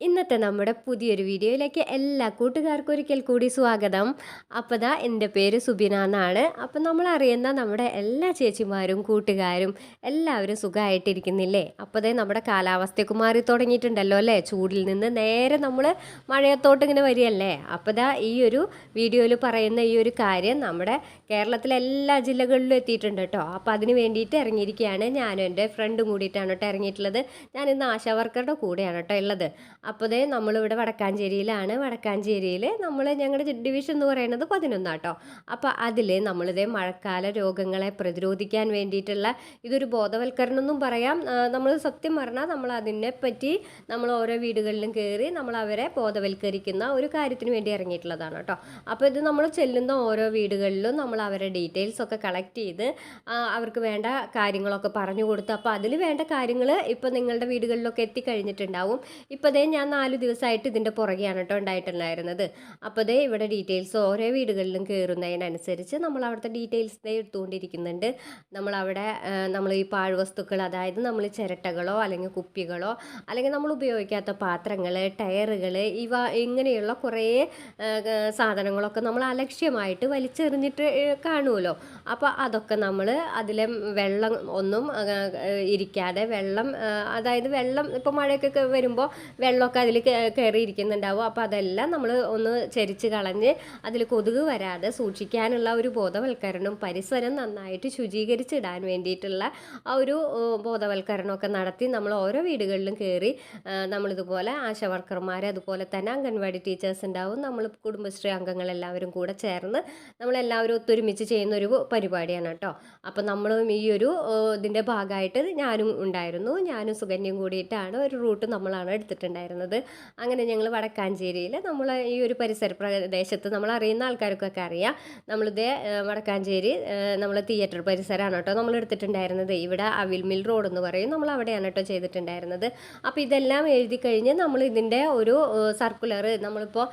ഇന്നത്തെ നമ്മുടെ പുതിയൊരു വീഡിയോയിലേക്ക് എല്ലാ കൂട്ടുകാർക്കും ഒരിക്കൽ കൂടി സ്വാഗതം. അപ്പോൾ ദാ എന്റെ പേര് സുബിന എന്നാണ്. അപ്പം നമ്മൾ അറിയുന്ന നമ്മുടെ എല്ലാ ചേച്ചിമാരും കൂട്ടുകാരും എല്ലാവരും സുഖമായിട്ടിരിക്കുന്നില്ലേ അപ്പോൾ ദേ നമ്മുടെ കാലാവസ്ഥയൊക്കെ മാറി തുടങ്ങിയിട്ടുണ്ടല്ലോ അല്ലേ? ചൂടിൽ നിന്ന് നേരെ നമ്മൾ മഴയത്തോട്ട് ഇങ്ങനെ വരികയല്ലേ? അപ്പോൾ ദാ ഈ ഒരു വീഡിയോയിൽ പറയുന്ന ഈ ഒരു കാര്യം നമ്മുടെ കേരളത്തിലെ എല്ലാ ജില്ലകളിലും എത്തിയിട്ടുണ്ട് കേട്ടോ. അപ്പോൾ അതിന് വേണ്ടിയിട്ട് ഇറങ്ങിയിരിക്കുകയാണ്. ഞാനും എന്റെ ഫ്രണ്ടും കൂടിയിട്ടാണ് കേട്ടോ ഇറങ്ങിയിട്ടുള്ളത്. ഞാൻ ഇന്ന് ആശാ വർക്കറുടെ കൂടെയാണ് കേട്ടോ ഉള്ളത്. അപ്പോൾ ദേ നമ്മളിവിടെ വടക്കാഞ്ചേരിയിലാണ്. വടക്കാഞ്ചേരിയിൽ നമ്മൾ ഞങ്ങളുടെ ഡിവിഷൻ എന്ന് പറയുന്നത് പതിനൊന്നാട്ടോ. അപ്പോൾ അതിൽ നമ്മളിതേ മഴക്കാല രോഗങ്ങളെ പ്രതിരോധിക്കാൻ വേണ്ടിയിട്ടുള്ള ഇതൊരു ബോധവൽക്കരണം എന്നും പറയാം നമ്മൾ സത്യം പറഞ്ഞാൽ നമ്മൾ അതിനെപ്പറ്റി നമ്മൾ ഓരോ വീടുകളിലും കയറി നമ്മൾ അവരെ ബോധവൽക്കരിക്കുന്ന ഒരു കാര്യത്തിന് വേണ്ടി ഇറങ്ങിയിട്ടുള്ളതാണ് കേട്ടോ അപ്പോൾ ഇത് നമ്മൾ ചെല്ലുന്ന ഓരോ വീടുകളിലും നമ്മൾ അവരുടെ ഡീറ്റെയിൽസ് ഒക്കെ കളക്ട് ചെയ്ത് അവർക്ക് വേണ്ട കാര്യങ്ങളൊക്കെ പറഞ്ഞു കൊടുത്ത് അപ്പോൾ അതിൽ വേണ്ട കാര്യങ്ങൾ ഇപ്പോൾ നിങ്ങളുടെ വീടുകളിലൊക്കെ എത്തിക്കഴിഞ്ഞിട്ടുണ്ടാവും. ഇപ്പോൾ ദേ ഞാൻ നാല് ദിവസമായിട്ട് ഇതിന്റെ പുറകെയാണ് കേട്ടോ ഉണ്ടായിട്ടുണ്ടായിരുന്നത്. അപ്പോൾ ദേ ഇവിടെ ഡീറ്റെയിൽസ് ഓരോ വീടുകളിലും കയറുന്നതിനനുസരിച്ച് നമ്മൾ അവിടുത്തെ ഡീറ്റെയിൽസ് എടുത്തുകൊണ്ടിരിക്കുന്നുണ്ട്. നമ്മളവിടെ നമ്മൾ ഈ പാഴ്വസ്തുക്കൾ അതായത് നമ്മൾ ചിരട്ടകളോ അല്ലെങ്കിൽ കുപ്പികളോ അല്ലെങ്കിൽ നമ്മൾ ഉപയോഗിക്കാത്ത പാത്രങ്ങൾ ടയറുകൾ ഇവ ഇങ്ങനെയുള്ള കുറേ സാധനങ്ങളൊക്കെ നമ്മൾ അലക്ഷ്യമായിട്ട് വലിച്ചെറിഞ്ഞിട്ട് കാണുമല്ലോ അപ്പോൾ അതൊക്കെ നമ്മൾ അതിലെ വെള്ളം ഒന്നും ഇരിക്കാതെ വെള്ളം അതായത് വെള്ളം ഇപ്പോൾ മഴയൊക്കെ വരുമ്പോൾ വെള്ളമൊക്കെ അതിൽ കയറിയിരിക്കുന്നുണ്ടാവും അപ്പോൾ അതെല്ലാം നമ്മൾ ഒന്ന് ചരിച്ച് കളഞ്ഞ് അതിൽ കൊതുക് വരാതെ സൂക്ഷിക്കാനുള്ള ഒരു ബോധവൽക്കരണം പരിസരം നന്നായിട്ട് ശുചീകരിച്ചിടാൻ വേണ്ടിയിട്ടുള്ള ആ ഒരു ബോധവൽക്കരണമൊക്കെ നടത്തി നമ്മൾ ഓരോ വീടുകളിലും കയറി നമ്മളിതുപോലെ ആശാവർക്കർമാർ അതുപോലെ തന്നെ അംഗൻവാടി ടീച്ചേഴ്സ് ഉണ്ടാവും നമ്മൾ കുടുംബശ്രീ അംഗങ്ങളെല്ലാവരും കൂടെ ചേർന്ന് നമ്മളെല്ലാവരും ഒത്തൊരുമിച്ച് ചെയ്യുന്ന ഒരു പരിപാടിയാണ് കേട്ടോ. അപ്പം നമ്മളും ഈ ഒരു ഇതിന്റെ ഭാഗമായിട്ട് ഞാനും ഉണ്ടായിരുന്നു. ഞാനും സുഗന്യം കൂടിയിട്ടാണ് ഒരു റൂട്ട് നമ്മളാണ് എടുത്തിട്ടുണ്ടായിരുന്നത്. അങ്ങനെ ഞങ്ങൾ വടക്കാഞ്ചേരിയിൽ നമ്മൾ ഈ ഒരു പരിസര പ്രദേശത്ത് നമ്മൾ അറിയുന്ന ആൾക്കാർക്കൊക്കെ അറിയാം. നമ്മളിതേ വടക്കാഞ്ചേരി നമ്മൾ തിയേറ്റർ പരിസരമാണ് കേട്ടോ നമ്മൾ എടുത്തിട്ടുണ്ടായിരുന്നത്. ഇവിടെ അവിൽ മിൽ റോഡ് എന്ന് പറയും. നമ്മൾ അവിടെയാണ് കേട്ടോ ചെയ്തിട്ടുണ്ടായിരുന്നത്. അപ്പോൾ ഇതെല്ലാം എഴുതി കഴിഞ്ഞ് നമ്മൾ ഇതിന്റെ ഒരു സർക്കുലർ നമ്മളിപ്പോൾ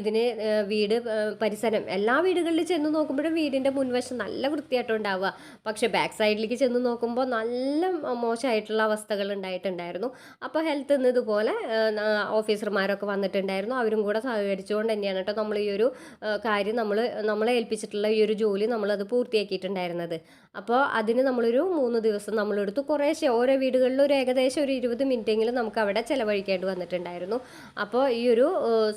ഇതിന് വീട് പരിസരം എല്ലാ വീടുകളിൽ ചെന്ന് നോക്കുമ്പോഴും വീടിന്റെ മുൻവശം നല്ല വൃത്തിയായിട്ട് ഉണ്ടാവുക. പക്ഷേ ബാക്ക് സൈഡിലേക്ക് ചെന്ന് നോക്കുമ്പോൾ നല്ല മോശമായിട്ടുള്ള അവസ്ഥകൾ ഉണ്ടായിട്ടുണ്ടായിരുന്നു. അപ്പോൾ ഹെൽത്ത് എന്നതുപോലെ ഓഫീസർമാരൊക്കെ വന്നിട്ടുണ്ടായിരുന്നു. അവരും കൂടെ സഹകരിച്ചുകൊണ്ട് തന്നെയാണ് കേട്ടോ നമ്മൾ ഈ ഒരു കാര്യം നമ്മൾ നമ്മളെ ഏൽപ്പിച്ചിട്ടുള്ള ഈ ഒരു ജോലി നമ്മളത് പൂർത്തിയാക്കിയിട്ടുണ്ടായിരുന്നത്. അപ്പോൾ അതിന് നമ്മളൊരു മൂന്ന് ദിവസം നമ്മളെടുത്തു. കുറേശ്ശെ ഓരോ വീടുകളിലും ഒരു ഏകദേശം ഒരു ഇരുപത് മിനിറ്റെങ്കിലും നമുക്ക് അവിടെ ചിലവഴിക്കേണ്ടി വന്നിട്ടുണ്ടായിരുന്നു. അപ്പോൾ ഈ ഒരു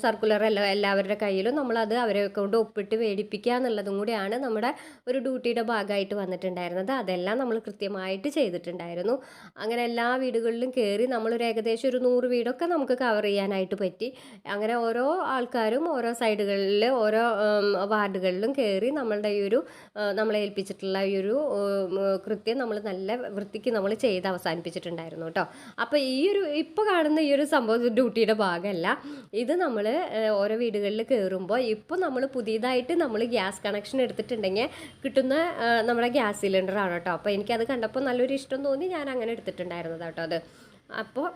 സർക്കുലർ എല്ലാ എല്ലാവരുടെ കയ്യിലും നമ്മളത് അവരെ കൊണ്ട് ഒപ്പിട്ട് മേടിപ്പിക്കുക എന്നുള്ളതും കൂടിയാണ് നമ്മുടെ ഒരു ഡ്യൂട്ടിയുടെ ഭാഗമായിട്ട് വന്നിട്ടുണ്ടായിരുന്നത്. അതെല്ലാം നമ്മൾ കൃത്യമായിട്ട് ചെയ്തിട്ടുണ്ടായിരുന്നു. അങ്ങനെ എല്ലാ വീടുകളിലും കയറി നമ്മളൊരു ഏകദേശം ഒരു നൂറ് വീടൊക്കെ നമുക്ക് കവർ ചെയ്യാനായിട്ട് പറ്റി. അങ്ങനെ ഓരോ ആൾക്കാരും ഓരോ സൈഡുകളിൽ ഓരോ വാർഡുകളിലും കയറി നമ്മളുടെ ഈ ഒരു നമ്മളെ ഏൽപ്പിച്ചിട്ടുള്ള ഈ ഒരു കൃത്യം നമ്മൾ നല്ല വൃത്തിക്ക് നമ്മൾ ചെയ്ത് അവസാനിപ്പിച്ചിട്ടുണ്ടായിരുന്നു കേട്ടോ. അപ്പോൾ ഈ ഒരു ഇപ്പോൾ കാണുന്ന ഈ ഒരു സംഭവം ഡ്യൂട്ടിയുടെ ഭാഗമല്ല. ഇത് നമ്മൾ ഓരോ വീടുകളിൽ കയറുമ്പോൾ ഇപ്പോൾ നമ്മൾ പുതിയതായിട്ട് നമ്മൾ ഗ്യാസ് കണക്ഷൻ എടുത്തിട്ടുണ്ടെങ്കിൽ കിട്ടുന്ന നമ്മുടെ ഗ്യാസ് സിലിണ്ടറാണ് കേട്ടോ. അപ്പോൾ എനിക്കത് കണ്ടപ്പോൾ നല്ലൊരു ഇഷ്ടം തോന്നി ഞാൻ അങ്ങനെ എടുത്തിട്ടുണ്ടായിരുന്നത് കേട്ടോ അത്. അപ്പോൾ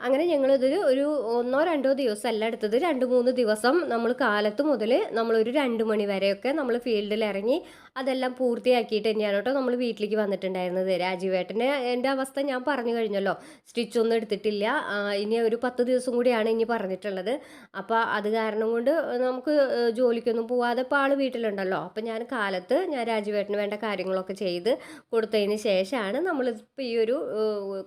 അങ്ങനെ ഞങ്ങളിത് ഒരു ഒന്നോ രണ്ടോ ദിവസം അല്ല എടുത്തത് രണ്ട് മൂന്ന് ദിവസം നമ്മൾ കാലത്ത് മുതൽ നമ്മളൊരു രണ്ട് മണി വരെയൊക്കെ നമ്മൾ ഫീൽഡിൽ ഇറങ്ങി അതെല്ലാം പൂർത്തിയാക്കിയിട്ട് തന്നെയാണ് കേട്ടോ നമ്മൾ വീട്ടിലേക്ക് വന്നിട്ടുണ്ടായിരുന്നത്. രാജീവേട്ടന്റെ എന്റെ അവസ്ഥ ഞാൻ പറഞ്ഞു കഴിഞ്ഞല്ലോ സ്റ്റിച്ചൊന്നും എടുത്തിട്ടില്ല. ഇനി ഒരു പത്ത് ദിവസം കൂടിയാണ് ഇനി പറഞ്ഞിട്ടുള്ളത്. അപ്പോൾ അത് കാരണം കൊണ്ട് നമുക്ക് ജോലിക്കൊന്നും പോവാതെ ഇപ്പോൾ ആൾ വീട്ടിലുണ്ടല്ലോ. അപ്പോൾ ഞാൻ കാലത്ത് ഞാൻ രാജീവേട്ടന് വേണ്ട കാര്യങ്ങളൊക്കെ ചെയ്ത് കൊടുത്തതിന് ശേഷമാണ് നമ്മളിപ്പോൾ ഈ ഒരു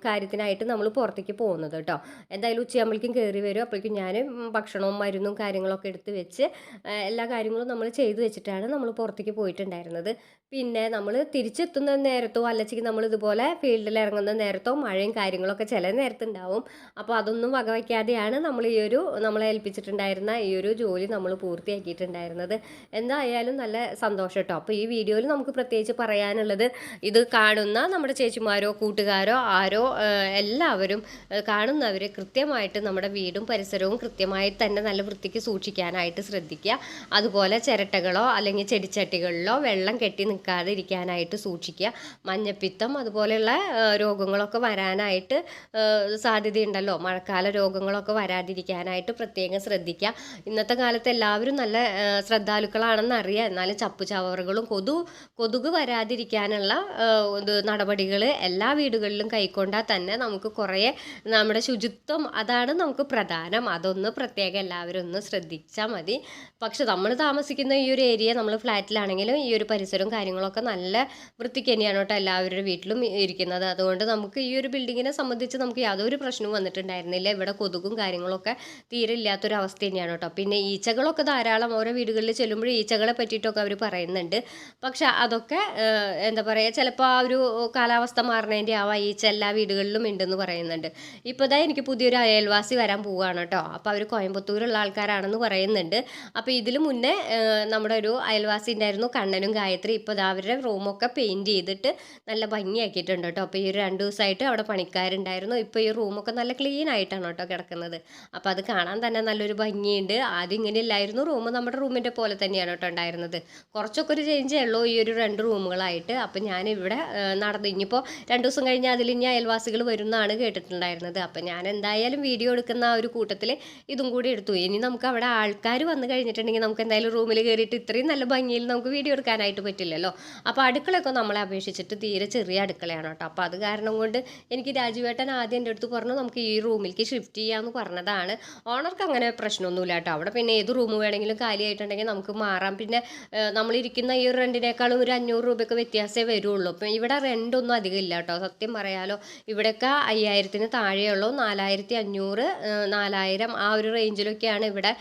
കാര്യത്തിനായിട്ട് നമ്മൾ പുറത്തേക്ക് പോകുന്നത് കേട്ടോ. എന്തായാലും ഉച്ചയാകുമ്പോഴേക്കും കയറി വരും. അപ്പോഴേക്കും ഞാൻ ഭക്ഷണവും മരുന്നും കാര്യങ്ങളൊക്കെ എടുത്ത് വെച്ച് എല്ലാ കാര്യങ്ങളും നമ്മൾ ചെയ്തു വെച്ചിട്ടാണ് നമ്മൾ പുറത്തേക്ക് പോയിട്ടുണ്ടായിരുന്നത്. പിന്നെ നമ്മൾ തിരിച്ചെത്തുന്ന നേരത്തോ അല്ലെങ്കിൽ നമ്മൾ ഇതുപോലെ ഫീൽഡിൽ ഇറങ്ങുന്ന നേരത്തോ മഴയും കാര്യങ്ങളൊക്കെ ചില നേരത്തുണ്ടാവും. അപ്പോൾ അതൊന്നും വകവയ്ക്കാതെയാണ് നമ്മൾ ഈ ഒരു നമ്മളെ ഏൽപ്പിച്ചിട്ടുണ്ടായിരുന്ന ഈ ഒരു ജോലി നമ്മൾ പൂർത്തിയാക്കിയിട്ടുണ്ടായിരുന്നത്. എന്തായാലും നല്ല സന്തോഷം കേട്ടോ. അപ്പോൾ ഈ വീഡിയോയിൽ നമുക്ക് പ്രത്യേകിച്ച് പറയാനുള്ളത് ഇത് കാണുന്ന നമ്മുടെ ചേച്ചിമാരോ കൂട്ടുകാരോ ആരോ എല്ലാവരും ആ, കാണുന്നവർ കൃത്യമായിട്ട് നമ്മുടെ വീടും പരിസരവും കൃത്യമായി തന്നെ നല്ല വൃത്തിക്ക് സൂക്ഷിക്കാനായിട്ട് ശ്രദ്ധിക്കുക. അതുപോലെ ചിരട്ടകളോ അല്ലെങ്കിൽ ചെടിച്ചട്ടികളിലോ വെള്ളം കെട്ടി നിൽക്കാതെ ഇരിക്കാനായിട്ട് സൂക്ഷിക്കുക. മഞ്ഞപ്പിത്തം അതുപോലെയുള്ള രോഗങ്ങളൊക്കെ വരാനായിട്ട് സാധ്യതയുണ്ടല്ലോ. മഴക്കാല രോഗങ്ങളൊക്കെ വരാതിരിക്കാനായിട്ട് പ്രത്യേകം ശ്രദ്ധിക്കുക. ഇന്നത്തെ കാലത്ത് എല്ലാവരും നല്ല ശ്രദ്ധാലുക്കളാണെന്ന് അറിയാം. എന്നാലും ചപ്പു ചവറുകളും കൊതു കൊതുക് വരാതിരിക്കാനുള്ള നടപടികൾ എല്ലാ വീടുകളിലും കൈക്കൊണ്ടാൽ തന്നെ നമുക്ക് കുറേ നമ്മുടെ ശുചിത്വം അതാണ് നമുക്ക് പ്രധാനം. അതൊന്ന് പ്രത്യേകം എല്ലാവരും ഒന്ന് ശ്രദ്ധിച്ചാൽ മതി. പക്ഷെ നമ്മൾ താമസിക്കുന്ന ഈ ഒരു ഏരിയ നമ്മൾ ഫ്ലാറ്റിലാണെങ്കിലും ഈ ഒരു പരിസരവും കാര്യങ്ങളൊക്കെ നല്ല വൃത്തിക്ക് തന്നെയാണ് കേട്ടോ എല്ലാവരുടെ വീട്ടിലും ഇരിക്കുന്നത്. അതുകൊണ്ട് നമുക്ക് ഈ ഒരു ബിൽഡിങ്ങിനെ സംബന്ധിച്ച് നമുക്ക് യാതൊരു പ്രശ്നവും വന്നിട്ടുണ്ടായിരുന്നില്ല. ഇവിടെ കൊതുകും കാര്യങ്ങളൊക്കെ തീരെ ഇല്ലാത്തൊരു അവസ്ഥ തന്നെയാണ് കേട്ടോ. പിന്നെ ഈച്ചകളൊക്കെ ധാരാളം ഓരോ വീടുകളിൽ ചെല്ലുമ്പോൾ ഈച്ചകളെ പറ്റിയിട്ടൊക്കെ അവർ പറയുന്നുണ്ട്. പക്ഷെ അതൊക്കെ എന്താ പറയുക ചിലപ്പോൾ ആ ഒരു കാലാവസ്ഥ മാറുന്നതിന്റെ ആവാം ഈച്ച എല്ലാ വീടുകളിലും ഉണ്ടെന്ന് പറയുന്നുണ്ട്. ഇപ്പോൾ എനിക്ക് പുതിയൊരു അയൽവാസി വരാൻ പോവുകയാണ് കേട്ടോ. അപ്പോൾ അവർ കോയമ്പത്തൂരുള്ള ആൾക്കാരാണെന്ന് പറയുന്നുണ്ട്. അപ്പോൾ ഇതിൽ മുന്നേ നമ്മുടെ ഒരു അയൽവാസി ഉണ്ടായിരുന്നു കണ്ണനും ഗായത്രി. ഇപ്പോൾ ഇതാ അവരുടെ റൂമൊക്കെ പെയിന്റ് ചെയ്തിട്ട് നല്ല ഭംഗിയാക്കിയിട്ടുണ്ട് കേട്ടോ. അപ്പോൾ ഈ ഒരു രണ്ട് ദിവസമായിട്ട് അവിടെ പണിക്കാരുണ്ടായിരുന്നു. ഇപ്പോൾ ഈ റൂമൊക്കെ നല്ല ക്ലീൻ ആയിട്ടാണ് കേട്ടോ കിടക്കുന്നത്. അപ്പോൾ അത് കാണാൻ തന്നെ നല്ലൊരു ഭംഗിയുണ്ട്. ആദ്യം ഇങ്ങനെ ഇല്ലായിരുന്നു റൂം നമ്മുടെ റൂമിന്റെ പോലെ തന്നെയാണ് കേട്ടോ ഉണ്ടായിരുന്നത്. കുറച്ചൊക്കെ ഒരു ചേഞ്ചേ ഉള്ളൂ ഈ ഒരു രണ്ട് റൂമുകളായിട്ട്. അപ്പോൾ ഞാൻ ഇവിടെ നടന്നു ഇനിയിപ്പോൾ രണ്ട് ദിവസം കഴിഞ്ഞാൽ അതിൽ ഇനി അയൽവാസികൾ വരുന്നതാണ് കേട്ടിട്ടുണ്ടായിരുന്നത്. അപ്പം ഞാൻ എന്തായാലും വീഡിയോ എടുക്കുന്ന ആ ഒരു കൂട്ടത്തിൽ ഇതും കൂടി എടുത്തു. ഇനി നമുക്ക് അവിടെ ആൾക്കാർ വന്നു കഴിഞ്ഞിട്ടുണ്ടെങ്കിൽ നമുക്ക് എന്തായാലും റൂമിൽ കയറിയിട്ട് ഇത്രയും നല്ല ഭംഗിയിൽ നമുക്ക് വീഡിയോ എടുക്കാനായിട്ട് പറ്റില്ലല്ലോ. അപ്പോൾ അടുക്കളയൊക്കെ നമ്മളെ അപേക്ഷിച്ചിട്ട് തീരെ ചെറിയ അടുക്കളയാണ് കേട്ടോ. അപ്പോൾ അത് കാരണം കൊണ്ട് എനിക്ക് രാജുവേട്ടൻ ആദ്യം എന്റെ അടുത്ത് പറഞ്ഞു നമുക്ക് ഈ റൂമിലേക്ക് ഷിഫ്റ്റ് ചെയ്യാമെന്ന് പറഞ്ഞതാണ്. ഓണർക്ക് അങ്ങനെ പ്രശ്നമൊന്നുമില്ല കേട്ടോ. അവിടെ പിന്നെ ഏത് റൂം വേണമെങ്കിലും കാലിയായിട്ടുണ്ടെങ്കിൽ നമുക്ക് മാറാം. പിന്നെ നമ്മളിരിക്കുന്ന ഈ റെന്റിനേക്കാളും ഒരു അഞ്ഞൂറ് രൂപയൊക്കെ വ്യത്യാസമേ വരുള്ളൂ. അപ്പം ഇവിടെ റെന്റൊന്നും അധികം ഇല്ല കേട്ടോ. സത്യം പറയാലോ ഇവിടെയൊക്കെ അയ്യായിരത്തിന് താഴെയുള്ളൂ. നാലായിരത്തി അഞ്ഞൂറ് നാലായിരം ആ ഒരു റേഞ്ചിലൊക്കെയാണ് ഇവിടെ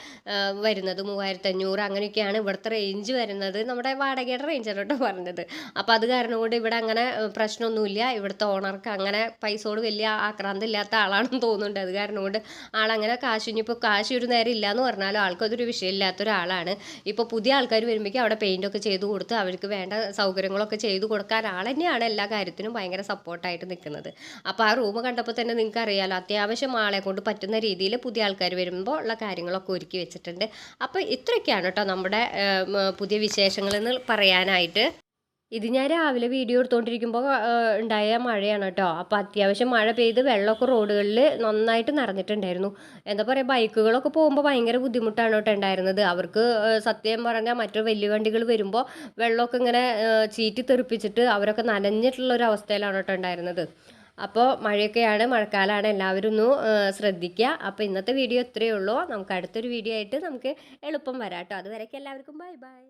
വരുന്നത്. മൂവായിരത്തി അഞ്ഞൂറ് അങ്ങനെയൊക്കെയാണ് ഇവിടുത്തെ റേഞ്ച് വരുന്നത്. നമ്മുടെ വാടകയുടെ റേഞ്ചാണ് കേട്ടോ പറഞ്ഞത്. അപ്പോൾ അത് കാരണം കൊണ്ട് ഇവിടെ അങ്ങനെ പ്രശ്നമൊന്നുമില്ല. ഇവിടുത്തെ ഓണർക്ക് അങ്ങനെ പൈസയോട് വലിയ ആക്രാന്തം ഇല്ലാത്ത ആളാണെന്ന് തോന്നുന്നുണ്ട്. അത് കാരണം കൊണ്ട് ആളങ്ങനെ കാശ് ഇനിയിപ്പോൾ കാശ് ഒരു നേരം ഇല്ലയെന്ന് പറഞ്ഞാലും ആൾക്കതൊരു വിഷയമില്ലാത്ത ഒരാളാണ്. ഇപ്പോൾ പുതിയ ആൾക്കാർ വരുമ്പോഴേക്കും അവിടെ പെയിന്റൊക്കെ ചെയ്ത് കൊടുത്ത് അവർക്ക് വേണ്ട സൗകര്യങ്ങളൊക്കെ ചെയ്ത് കൊടുക്കാൻ ആൾ തന്നെയാണ് എല്ലാ കാര്യത്തിനും ഭയങ്കര സപ്പോർട്ടായിട്ട് നിൽക്കുന്നത്. അപ്പോൾ ആ റൂം കണ്ടപ്പോൾ തന്നെ നിങ്ങൾക്ക് അറിയാലോ അത്യാവശ്യം ആളെ കൊണ്ട് പറ്റുന്ന രീതിയിൽ പുതിയ ആൾക്കാർ വരുമ്പോൾ ഉള്ള കാര്യങ്ങളൊക്കെ ഒരുക്കി വെച്ചിട്ടുണ്ട്. അപ്പോൾ ഇത്രയൊക്കെയാണ് കേട്ടോ നമ്മുടെ പുതിയ വിശേഷങ്ങളെന്ന് പറയാനായിട്ട്. ഇത് ഞാൻ രാവിലെ വീഡിയോ എടുത്തുകൊണ്ടിരിക്കുമ്പോൾ ഉണ്ടായ മഴയാണ് കേട്ടോ. അപ്പോൾ അത്യാവശ്യം മഴ പെയ്ത് വെള്ളമൊക്കെ റോഡുകളിൽ നന്നായിട്ട് നിറഞ്ഞിട്ടുണ്ടായിരുന്നു. എന്താ പറയുക ബൈക്കുകളൊക്കെ പോകുമ്പോൾ ഭയങ്കര ബുദ്ധിമുട്ടാണ് കേട്ടോ ഉണ്ടായിരുന്നത്. അവർക്ക് സത്യം പറഞ്ഞാൽ മറ്റു വലിയ വണ്ടികൾ വരുമ്പോൾ വെള്ളമൊക്കെ ഇങ്ങനെ ചീറ്റി തെറിപ്പിച്ചിട്ട് അവരൊക്കെ നനഞ്ഞിട്ടുള്ള ഒരു അവസ്ഥയിലാണ് കേട്ടോ ഉണ്ടായിരുന്നത്. അപ്പോൾ മഴയൊക്കെയാണ് മഴക്കാലമാണ് എല്ലാവരും ഒന്ന് ശ്രദ്ധിക്കുക അപ്പോൾ ഇന്നത്തെ വീഡിയോ ഇത്രയേ ഉള്ളൂ. നമുക്ക് അടുത്തൊരു വീഡിയോ ആയിട്ട് നമുക്ക് എളുപ്പം വരാം കേട്ടോ. അതുവരേക്കും എല്ലാവർക്കും ബൈ ബൈ.